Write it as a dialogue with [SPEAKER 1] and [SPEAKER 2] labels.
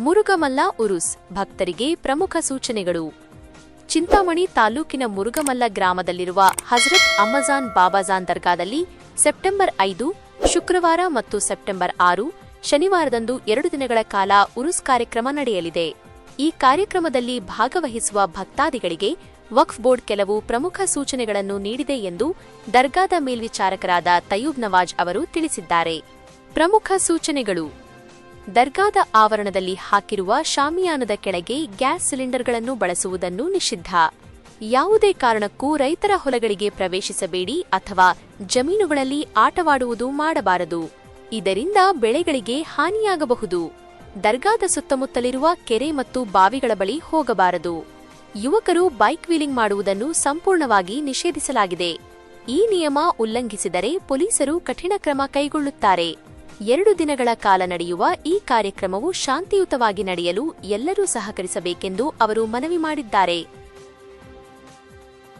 [SPEAKER 1] ಮುರುಗಮಲ್ಲ ಉರುಸ್, ಭಕ್ತರಿಗೆ ಪ್ರಮುಖ ಸೂಚನೆಗಳು. ಚಿಂತಾಮಣಿ ತಾಲೂಕಿನ ಮುರುಗಮಲ್ಲ ಗ್ರಾಮದಲ್ಲಿರುವ ಹಜರತ್ ಅಮ್ಮಜಾನ್ ಬಾಬಾಜಾನ್ ದರ್ಗಾದಲ್ಲಿ ಸೆಪ್ಟೆಂಬರ್ ಐದು, ಶುಕ್ರವಾರ ಮತ್ತು ಸೆಪ್ಟೆಂಬರ್ ಆರು, ಶನಿವಾರದಂದು ಎರಡು ದಿನಗಳ ಕಾಲ ಉರುಸ್ ಕಾರ್ಯಕ್ರಮ ನಡೆಯಲಿದೆ. ಈ ಕಾರ್ಯಕ್ರಮದಲ್ಲಿ ಭಾಗವಹಿಸುವ ಭಕ್ತಾದಿಗಳಿಗೆ ವಕ್ಫ್ ಬೋರ್ಡ್ ಕೆಲವು ಪ್ರಮುಖ ಸೂಚನೆಗಳನ್ನು ನೀಡಿದೆ ಎಂದು ದರ್ಗಾದ ಮೇಲ್ವಿಚಾರಕರಾದ ತಯೂಬ್ ನವಾಜ್ ಅವರು ತಿಳಿಸಿದ್ದಾರೆ. ಪ್ರಮುಖ ಸೂಚನೆಗಳು. ದರ್ಗಾದ ಆವರಣದಲ್ಲಿ ಹಾಕಿರುವ ಶಾಮಿಯಾನದ ಕೆಳಗೆ ಗ್ಯಾಸ್ ಸಿಲಿಂಡರ್ಗಳನ್ನು ಬಳಸುವುದನ್ನು ನಿಷಿದ್ಧ. ಯಾವುದೇ ಕಾರಣಕ್ಕೂ ರೈತರ ಹೊಲಗಳಿಗೆ ಪ್ರವೇಶಿಸಬೇಡಿ ಅಥವಾ ಜಮೀನುಗಳಲ್ಲಿ ಆಟವಾಡುವುದು ಮಾಡಬಾರದು. ಇದರಿಂದ ಬೆಳೆಗಳಿಗೆ ಹಾನಿಯಾಗಬಹುದು. ದರ್ಗಾದ ಸುತ್ತಮುತ್ತಲಿರುವ ಕೆರೆ ಮತ್ತು ಬಾವಿಗಳ ಬಳಿ ಹೋಗಬಾರದು. ಯುವಕರು ಬೈಕ್ ವೀಲಿಂಗ್ ಮಾಡುವುದನ್ನು ಸಂಪೂರ್ಣವಾಗಿ ನಿಷೇಧಿಸಲಾಗಿದೆ. ಈ ನಿಯಮ ಉಲ್ಲಂಘಿಸಿದರೆ ಪೊಲೀಸರು ಕಠಿಣ ಕ್ರಮ ಕೈಗೊಳ್ಳುತ್ತಾರೆ. ಎರಡು ದಿನಗಳ ಕಾಲ ನಡೆಯುವ ಈ ಕಾರ್ಯಕ್ರಮವು ಶಾಂತಿಯುತವಾಗಿ ನಡೆಯಲು ಎಲ್ಲರೂ ಸಹಕರಿಸಬೇಕೆಂದು ಅವರು ಮನವಿ ಮಾಡಿದ್ದಾರೆ.